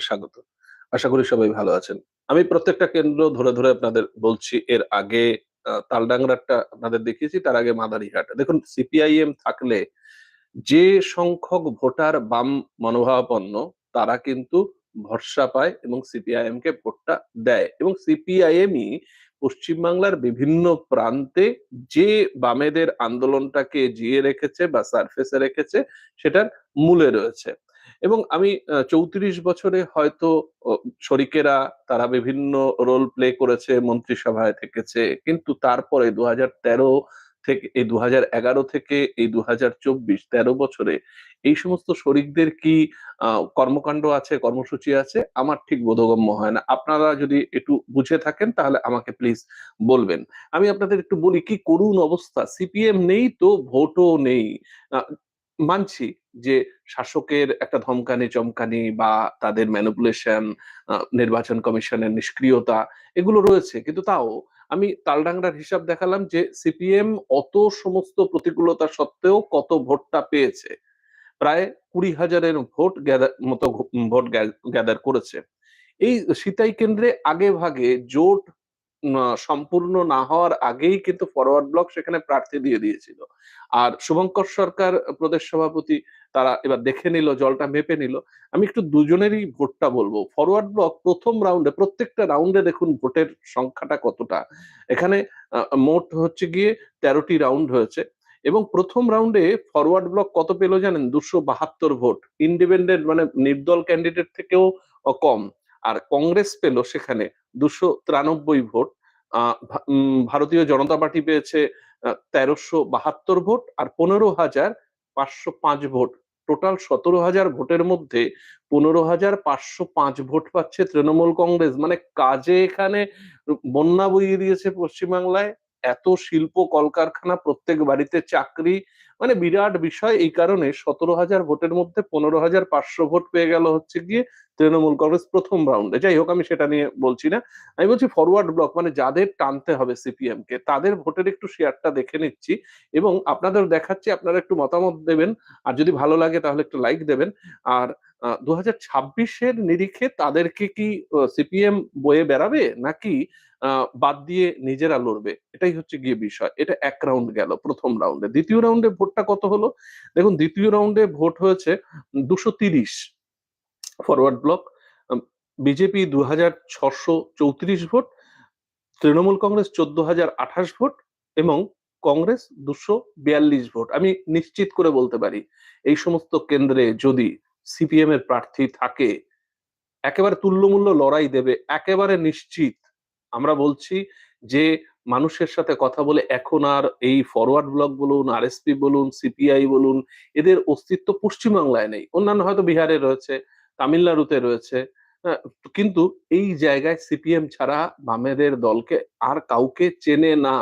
স্বাগত। আশা করি সবাই ভালো আছেন। আমি প্রত্যেকটা কেন্দ্র ধরে ধরে আপনাদের বলছি, এর আগে তালডাংরাটা আপনাদের দেখিয়েছি, তার আগে মাদারিহাট। দেখুন, সিপিআইএম থাকলে যে সংখ্যক ভোটার বাম মনোভাবাপন্ন, তারা কিন্তু ভরসা পায় এবং সিপিআইএম কে ভোটটা দেয়। এবং সিপিআইএমই পশ্চিমবাংলার বিভিন্ন প্রান্তে যে বামেদের আন্দোলনটাকে জিয়ে রেখেছে বা সারফেসে রেখেছে, সেটার মূলে রয়েছে। এবং আমি চৌত্রিশ বছরে হয়তো শরিকেরা তারা বিভিন্ন রোল প্লে করেছে, মন্ত্রিসভায় থেকেছে, কিন্তু তারপরে দু হাজার তেরো থেকে, এই দু এগারো থেকে এই দু হাজার চব্বিশ তেরো বছরে এই সমস্ত শরিকদের কি কর্মকাণ্ড আছে, কর্মসূচি আছে? আমার ঠিক বোধগম্য হয় না। আপনারা যদি একটু বুঝে থাকেন, তাহলে আমাকে প্লিজ বলবেন। আমি আপনাদের একটু বলি, কি করুন অবস্থা? সিপিএম নেই তো ভোটও নেই। মানছি যে শাসকের একটা ধমকানি, চমকানি বা তাদের ম্যানিপুলেশন নির্বাচন কমিশনের নিষ্ক্রিয়তা এগুলো রয়েছে। কিন্তু তাও আমি তালডাংরার হিসাব দেখালাম যে সিপিএম অত সমস্ত প্রতিকূলতা সত্ত্বেও কত ভোটটা পেয়েছে? প্রায় কুড়ি হাজারের ভোট মতো ভোট গ্যাদার করেছে। এই সিতাই কেন্দ্রে আগে ভাগে জোট সম্পূর্ণ না হওয়ার আগেই কিন্তু ফরওয়ার্ড ব্লক সেখানে প্রার্থী দিয়ে দিয়েছিল। আর শুভঙ্কর সরকার প্রদেশ সভাপতি তারা এবার দেখে নিল, জলটা মেপে নিল। আমি একটু দুজনেরই ভোটটা বলব। ফরওয়ার্ড ব্লক প্রথম রাউন্ডে প্রত্যেকটা রাউন্ডে দেখুন ভোটের সংখ্যাটা কতটা। এখানে মোট হচ্ছে গিয়ে তেরোটি রাউন্ড হয়েছে। এবং প্রথম রাউন্ডে ফরওয়ার্ড ব্লক কত পেল জানেন? দুশো বাহাত্তর ভোট। ইন্ডিপেন্ডেন্ট মানে নির্দল ক্যান্ডিডেট থেকেও কম। আর কংগ্রেস পেল সেখানে দুশো তিরানব্বই ভোট। ভারতীয় জনতা পার্টি পেয়েছে তেরোশো বাহাত্তর ভোট আর পনেরো হাজার পাঁচশো পাঁচ ভোট। টোটাল সতেরো হাজার ভোটের মধ্যে পনেরো হাজার পাঁচশো পাঁচ ভোট পাচ্ছে তৃণমূল কংগ্রেস। মানে কাজে এখানে বন্যা বইয়ে দিয়েছে পশ্চিমবাংলায়। এত শিল্প কলকারখানা, প্রত্যেক বাড়িতে চাকরি মানে বিরাট বিষয়, এই কারণে সতেরো হাজার ভোটের মধ্যে পনেরো হাজার পাঁচশো ভোট পেয়ে গেল হচ্ছে গিয়ে তৃণমূল কংগ্রেস প্রথম রাউন্ডে যাই হোক, আমি সেটা নিয়ে বলছি না। আমি বলছি ফরওয়ার্ড ব্লক মানে যাদের টানতে হবে সিপিএম কে, তাদের ভোটের একটু শেয়ারটা দেখে নিচ্ছি এবং আপনাদের দেখাচ্ছি, আপনারা একটু মতামত দেবেন। আর যদি ভালো লাগে তাহলে একটু লাইক দেবেন। আর দু হাজার ছাব্বিশের নিরিখে তাদেরকে কি সিপিএম বয়ে বেড়াবে? নাকি বাদ দিয়ে নিজেরা লড়বে। এটাই হচ্ছে গিয়ে বিষয়। এটা এক রাউন্ড গেল প্রথম রাউন্ডে দ্বিতীয় রাউন্ডে ভোটটা কত হলো? দেখুন, দ্বিতীয় রাউন্ডে ভোট হয়েছে দুশো তিরিশ ফরওয়ার্ড ব্লক বিজেপি দু হাজার ছশো চৌত্রিশ ভোট, তৃণমূল কংগ্রেস চোদ্দ হাজার আঠাশ ভোট এবং কংগ্রেস দুশো বিয়াল্লিশ ভোট। আমি নিশ্চিত করে বলতে পারি, এই সমস্ত কেন্দ্রে যদি সিপিএম এর প্রার্থী থাকে, একেবারে তুল্যমূল্য লড়াই দেবে, একেবারে নিশ্চিত আমরা বলছি যে মানুষের সাথে কথা বলে এখন আর এই ফরওয়ার্ড ব্লক বলুন আরএসপি বলুন সিপিআই বলুন এদের অস্তিত্ব পশ্চিমবাংলায় নেই। অন্যান্য হয়তো বিহারে রয়েছে তামিলনাড়ুতে রয়েছে হ্যাঁ, কিন্তু এই জায়গায় সিপিএম ছাড়া বামেদের দলকে আর কাউকে চেনে না।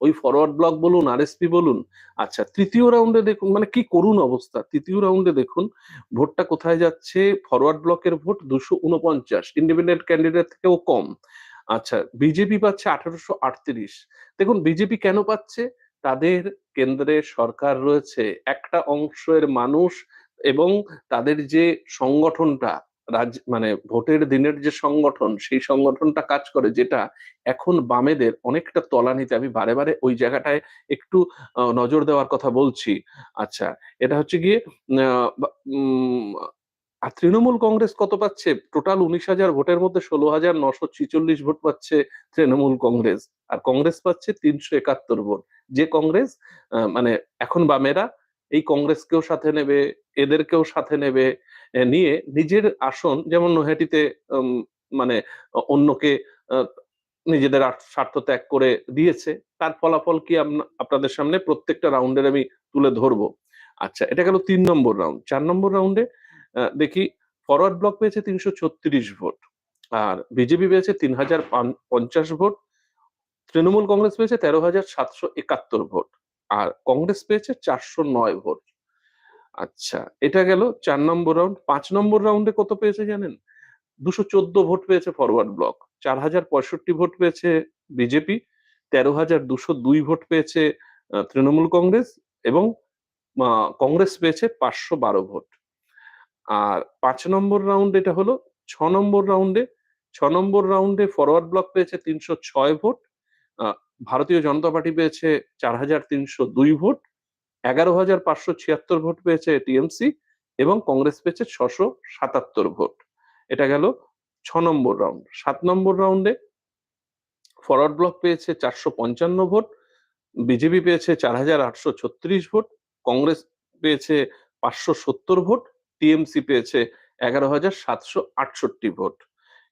ওই ফরওয়ার্ড ব্লক বলুন আরএসপি বলুন আচ্ছা তৃতীয় রাউন্ডে দেখুন মানে কি করুন অবস্থা। তৃতীয় রাউন্ডে দেখুন ভোটটা কোথায় যাচ্ছে? ফরওয়ার্ড ব্লকের ভোট দুশো উনপঞ্চাশ ইন্ডিপেন্ডেন্ট ক্যান্ডিডেট থেকেও কম। আচ্ছা বিজেপি পাচ্ছে আঠারোশো আটত্রিশ। দেখুন, বিজেপি কেন পাচ্ছে? তাদের কেন্দ্রে সরকার রয়েছে, একটা অংশের মানুষ এবং তাদের যে সংগঠনটা, রাজ মানে ভোটের দিনের যে সংগঠন, সেই সংগঠনটা কাজ করে, যেটা এখন বামেদের অনেকটা তলানিতে, আমি বারে বারে ওই জায়গাটায় একটু নজর দেওয়ার কথা বলছি। আচ্ছা এটা হচ্ছে গিয়ে আর তৃণমূল কংগ্রেস কত পাচ্ছে? টোটাল উনিশ হাজার ভোটের মধ্যে ষোলো হাজার নশো ছিচল্লিশ ভোট পাচ্ছে তৃণমূল কংগ্রেস। আর কংগ্রেস পাচ্ছে তিনশো একাত্তর ভোট। যে কংগ্রেস মানে এখন বামেরা, এই কংগ্রেসকেও সাথে নেবে, এদেরকেও সাথে নেবে নিয়ে নিজের আসন, যেমন নৈহাটিতে মানে অন্যকে নিজেদের স্বার্থ ত্যাগ করে দিয়েছে, তার ফলাফল কি আপনা- আপনাদের সামনে প্রত্যেকটা রাউন্ডের আমি তুলে ধরবো। আচ্ছা এটা গেল তিন নম্বর রাউন্ড। চার নম্বর রাউন্ডে দেখি ফরওয়ার্ড ব্লক পেয়েছে তিনশো ছত্রিশ ভোট, আর বিজেপি পেয়েছে তিন হাজার পঞ্চাশ ভোট, তৃণমূল কংগ্রেস পেয়েছে তেরো হাজার সাতশো একাত্তর ভোট, আর কংগ্রেস পেয়েছে চারশো নয় ভোট। আচ্ছা এটা গেল চার নম্বর রাউন্ড পাঁচ নম্বর রাউন্ডে কত পেয়েছে জানেন? দুশো চোদ্দ ভোট পেয়েছে ফরওয়ার্ড ব্লক চার হাজার পঁয়ষট্টি ভোট পেয়েছে বিজেপি তেরো হাজার দুশো দুই ভোট পেয়েছে তৃণমূল কংগ্রেস এবং কংগ্রেস পেয়েছে পাঁচশো বারো ভোট। আর পাঁচ নম্বর রাউন্ড এটা হলো, ছ নম্বর রাউন্ডে ছ নম্বর রাউন্ডে ফরওয়ার্ড ব্লক পেয়েছে তিনশো ছয় ভোট ভারতীয় জনতা পার্টি পেয়েছে চার হাজার তিনশো দুই ভোট, এগারো হাজার পাঁচশো ছিয়াত্তর ভোট পেয়েছে টিএমসি এবং কংগ্রেস পেয়েছে ছশো সাতাত্তর ভোট। এটা গেল ছ নম্বর রাউন্ড সাত নম্বর রাউন্ডে ফরওয়ার্ড ব্লক পেয়েছে চারশো পঞ্চান্ন ভোট, বিজেপি পেয়েছে চার হাজার আটশো ছত্রিশ ভোট, কংগ্রেস পেয়েছে পাঁচশো সত্তর ভোট টিএমসি পেয়েছে এগারো হাজার সাতশো আটষট্টি ভোট।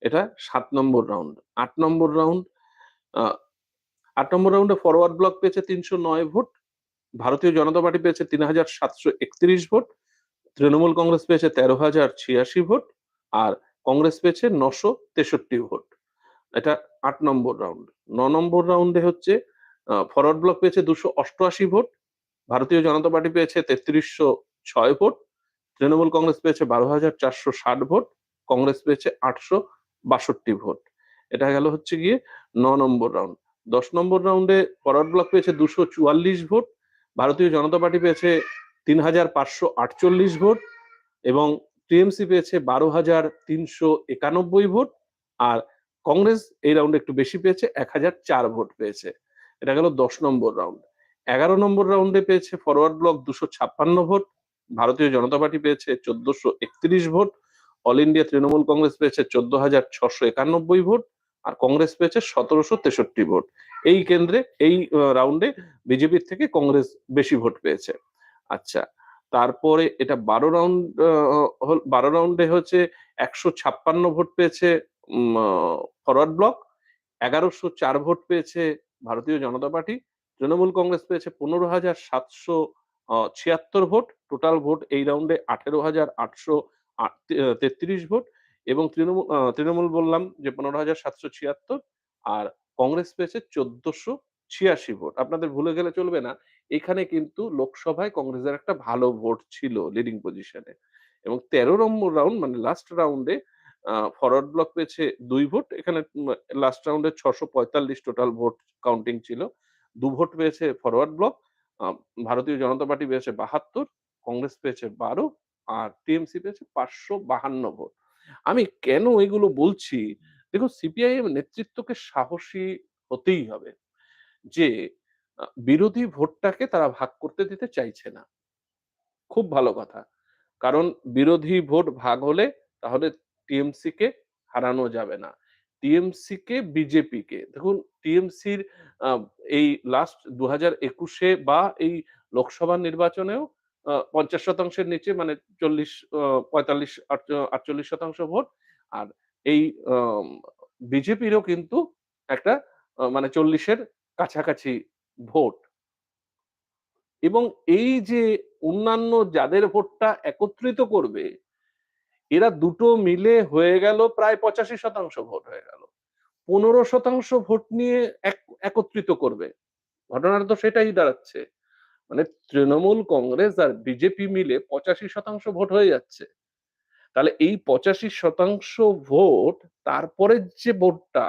এটা সাত নম্বর রাউন্ড আট নম্বর রাউন্ড আট নম্বর রাউন্ডে ফরওয়ার্ড ব্লক পেয়েছে তিনশো নয় ভোট। ভারতীয় জনতা পার্টি পেয়েছে তিন হাজার সাতশো একত্রিশ ভোট। তৃণমূল কংগ্রেস পেয়েছে তেরো হাজার ছিয়াশি ভোট আর কংগ্রেস পেয়েছে নশো তেষট্টি ভোট। এটা আট নম্বর রাউন্ড ন নম্বর রাউন্ডে হচ্ছে ফরওয়ার্ড ব্লক পেয়েছে দুশো অষ্টআশি ভোট। ভারতীয় জনতা পার্টি পেয়েছে তেত্রিশশো ছয় ভোট। তৃণমূল কংগ্রেস পেয়েছে বারো হাজার চারশো ষাট ভোট, কংগ্রেস পেয়েছে আটশো বাষট্টি ভোট। এটা গেল হচ্ছে গিয়ে ন নম্বর রাউন্ড দশ নম্বর রাউন্ডে ফরওয়ার্ড ব্লক পেয়েছে দুশো চুয়াল্লিশ ভোট, ভারতীয় জনতা পার্টি পেয়েছে তিন হাজার পাঁচশো আটচল্লিশ ভোট এবং টিএমসি পেয়েছে বারো হাজার তিনশো একানব্বই ভোট আর কংগ্রেস এই রাউন্ডে একটু বেশি পেয়েছে, এক হাজার চার ভোট পেয়েছে। এটা গেল দশ নম্বর রাউন্ড এগারো নম্বর রাউন্ডে পেয়েছে ফরওয়ার্ড ব্লক দুশো ছাপ্পান্ন ভোট ভারতীয় জনতা পার্টি পেয়েছে চোদ্দশো একত্রিশ vote, all India Trinamool Congress পেয়েছে চোদ্দ হাজার ছশো একানব্বই ভোট আর কংগ্রেস পেয়েছে সতেরোশো তেষট্টি ভোট। এই কেন্দ্রে, এই রাউন্ডে বিজেপির থেকে কংগ্রেস বেশি ভোট পেয়েছে। আচ্ছা তারপরে এটা বারো রাউন্ড বারো রাউন্ডে হচ্ছে একশো ছাপ্পান্ন ভোট পেয়েছে ফরওয়ার্ড ব্লক, এগারোশো চার ভোট পেয়েছে ভারতীয় জনতা পার্টি, তৃণমূল কংগ্রেস পেয়েছে পনেরো হাজার সাতশো ছিয়াত্তর ভোট টোটাল ভোট এই রাউন্ডে আঠেরো হাজার আটশো তেত্রিশ ভোট এবং তৃণমূল তৃণমূল বললাম যে পনেরো হাজার সাতশো ছিয়াত্তর আর কংগ্রেস পেয়েছে চোদ্দশো ছিয়াশি ভোট। আপনাদের ভুলে গেলে চলবে না, এখানে কিন্তু লোকসভায় কংগ্রেসের একটা ভালো ভোট ছিল লিডিং পজিশনে এবং তেরো নম্বর রাউন্ড মানে লাস্ট রাউন্ডে ফরওয়ার্ড ব্লক পেয়েছে দুই ভোট, এখানে লাস্ট রাউন্ডে ছশো পঁয়তাল্লিশ টোটাল ভোট কাউন্টিং ছিল, দু ভোট পেয়েছে ফরওয়ার্ড ব্লক ভারতীয় জনতা পার্টি পেয়েছে বাহাত্তর, কংগ্রেস পেয়েছে বারো, আর টিএমসি পেয়েছে পাঁচশো বাহান্ন ভোট। আমি কেন এগুলো বলছি? দেখুন, সিপিআইএম নেতৃত্বকে সাহসী হতেই হবে যে বিরোধী ভোটটাকে তারা ভাগ করতে দিতে চাইছে না। খুব ভালো কথা। কারণ বিরোধী ভোট ভাগ হলে তাহলে টিএমসি কে হারানো যাবে না। টিএমসি কে বিজেপি কে দেখুন, টিএমসির এই লাস্ট দু হাজার একুশে বা এই লোকসভা নির্বাচনেও পঞ্চাশ শতাংশের নিচে মানে চল্লিশ পঁয়তাল্লিশ আটচল্লিশ শতাংশ ভোট। আর এই বিজেপিরও কিন্তু একটা মানে চল্লিশের কাছাকাছি ভোট। এবং এই যে অন্যান্য যাদের ভোটটা একত্রিত করবে এরা দুটো মিলে হয়ে গেল প্রায় পঁচাশি শতাংশ ভোট হয়ে গেল। পনেরো শতাংশ ভোট নিয়ে একত্রিত করবে। ঘটনাটা তো সেটাই দাঁড়াচ্ছে। মানে তৃণমূল কংগ্রেস আর বিজেপি মিলে পঁচাশি শতাংশ ভোট হয়ে যাচ্ছে। তাহলে এই পঁচাশি শতাংশ ভোট তারপরে যে ভোটটা,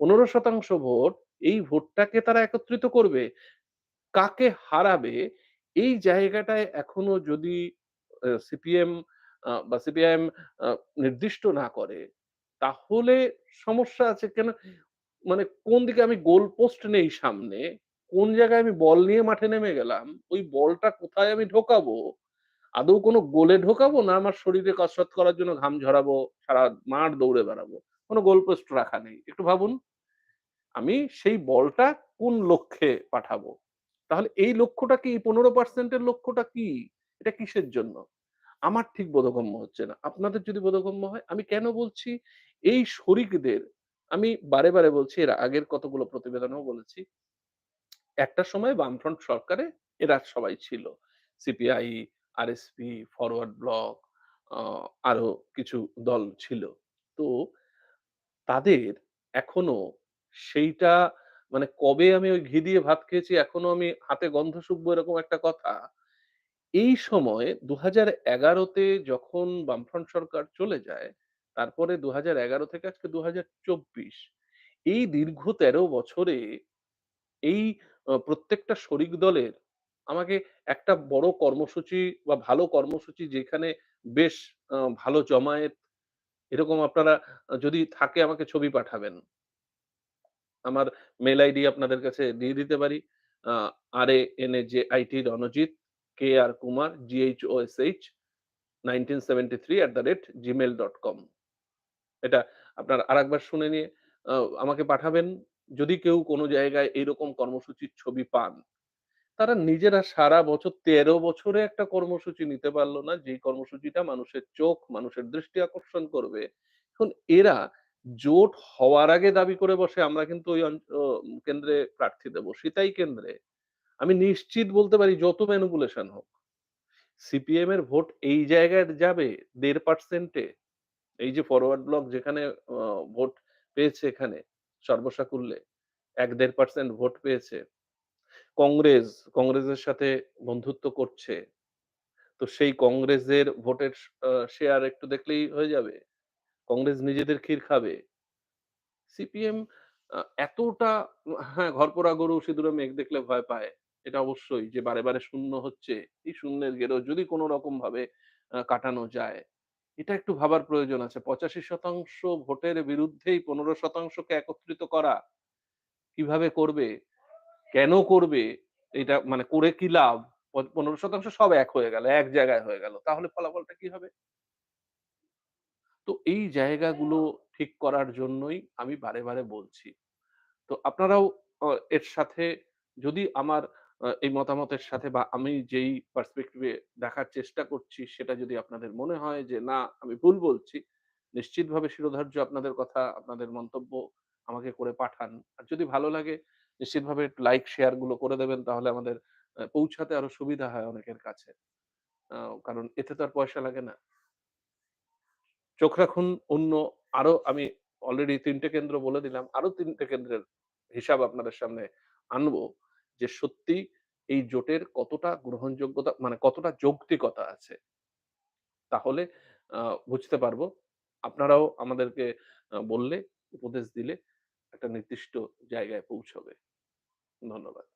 পনেরো শতাংশ ভোট, এই ভোটটাকে তারা একত্রিত করবে। কাকে হারাবে, এই জায়গাটায় এখনও যদি সিপিএম বা সিপিআইএম নির্দিষ্ট না করে, তাহলে সমস্যা আছে কেন? মানে কোন দিকে আমি গোল পোস্ট নেই সামনে, কোন জায়গায় আমি বল নিয়ে মাঠে নেমে গেলাম, ওই বলটা কোথায় আমি ঢোকাবো? আদৌ কোনো গোলে ঢোকাবো না আমার শরীরে কসরত করার জন্য ঘাম ঝরাবো, সারা মাঠ দৌড়ে বেড়াবো? কোনো গোল পোস্ট রাখা নেই। একটু ভাবুন, আমি সেই বলটা কোন লক্ষ্যে পাঠাবো? তাহলে এই লক্ষ্যটা কি? পনেরো পার্সেন্টের লক্ষ্যটা কি? এটা কিসের জন্য? আমার ঠিক বোধগম্য হচ্ছে না। আপনাদের যদি বোধগম্য হয়, আমি কেন বলছি? এই শরিকদের, আমি বারে বারে বলছি, এর আগের কতগুলো প্রতিবেদনও বলেছি, একটা সময় বামফ্রন্ট সরকারে এরা সবাই ছিল। সিপিআই, আরএসপি, ফরওয়ার্ড ব্লক আরও কিছু দল ছিল। তো তাদের এখনও সেইটা মানে কবে আমি ওই ঘি দিয়ে ভাত খেয়েছি, এখনও আমি হাতে গন্ধ শুকবো এরকম একটা কথা এই সময় দু হাজার এগারোতে যখন বামফ্রন্ট সরকার চলে যায়, তারপরে দু হাজার এগারো থেকে আজকে দু হাজার চব্বিশ, এই দীর্ঘ তেরো বছরে এই প্রত্যেকটা শরিক দলের আমাকে একটা বড় কর্মসূচি বা ভালো কর্মসূচি যেখানে বেশ ভালো জমায়েত, এরকম আপনারা যদি থাকে আমাকে ছবি পাঠাবেন। আমার মেইল আইডি আপনাদের কাছে দিয়ে দিতে পারি। আর এ এনে যে আ RANAJIT Ranjit, KR Kumar, GHOSH 1973 gmail.com এটা আপনার আরেকবার শুনে নিয়ে আমাকে পাঠাবেন। যদি কেউ কোনো জায়গায় এইরকম কর্মসূচির ছবি পান, তারা নিজেরা সারা বছর ১৩ বছরে একটা কর্মসূচি নিতে পারল না, যেই কর্মসূচিটা মানুষের চোখ, মানুষের দৃষ্টি আকর্ষণ করবে। এখন এরা জোট হওয়ার আগে দাবি করে বসে আমরা কিন্তু ওই কেন্দ্রে প্রার্থী দেব, সিতাই কেন্দ্রে। আমি নিশ্চিত বলতে পারি যত ম্যানিপুলেশন হোক, সিপিএম এর ভোট এই জায়গায় যাবে দেড় পার্সেন্টে এই যে ফরওয়ার্ড ব্লক যেখানে ভোট পেয়েছে এখানে সর্বসাকুল্যে ১-১.৫% ভোট পেয়েছে। কংগ্রেস, কংগ্রেসের সাথে বন্ধুত্ব করছে। তো সেই কংগ্রেসের ভোটের শেয়ার একটু দেখলেই হয়ে যাবে। কংগ্রেস নিজেদের ক্ষীর খাবে। সিপিএম এতটা হ্যাঁ, ঘরপোড়া গরু সিঁদুরে মেঘ দেখলে ভয় পায়। এটা অবশ্যই যে বারে, বারে শূন্য হচ্ছে। এই শূন্যের গেরো যদি কোন রকমভাবে আ কাটানো যায়, এটা একটু ভাবার প্রয়োজন আছে। ৮৫% ভোটের বিরুদ্ধেই ১৫% কে একত্রিত করা। কীভাবে করবে? কেন করবে? এটা মানে করে কি লাভ? পনেরো শতাংশ সব এক হয়ে গেল। এক জায়গায় হয়ে গেল। তাহলে ফলাফলটা কি হবে? তো এই জায়গাগুলো ঠিক করার জন্যই আমি বারে, বারে বলছি। তো আপনারাও এর সাথে যদি আমার এই মতামতের সাথে বা আমি যেই পার্সপেক্টিভ দেখার চেষ্টা করছি সেটা যদি আপনাদের মনে হয় যে না আমি ভুল বলছি, নিশ্চিতভাবে শিরোধার্য আপনাদের কথা, আপনাদের মন্তব্য আমাকে করে পাঠান। আর যদি ভালো লাগে নিশ্চিতভাবে লাইক শেয়ারগুলো করে দেবেন তাহলে আমাদের পৌঁছাতে আরও সুবিধা হয় অনেকের কাছে। কারণ এতে তো আর পয়সা লাগে না। চোখ রাখুন অন্য আরও আমি অলরেডি তিনটে কেন্দ্র বলে দিলাম। আরও তিনটে কেন্দ্রের হিসাব আপনাদের সামনে আনব যে সত্যি এই জোটের কতটা গ্রহণযোগ্যতা মানে কতটা যৌক্তিকতা আছে। তাহলে বুঝতে পারব। আপনারাও আমাদেরকে বললে, উপদেশ দিলে একটা নির্দিষ্ট জায়গায় পৌঁছবে। ধন্যবাদ।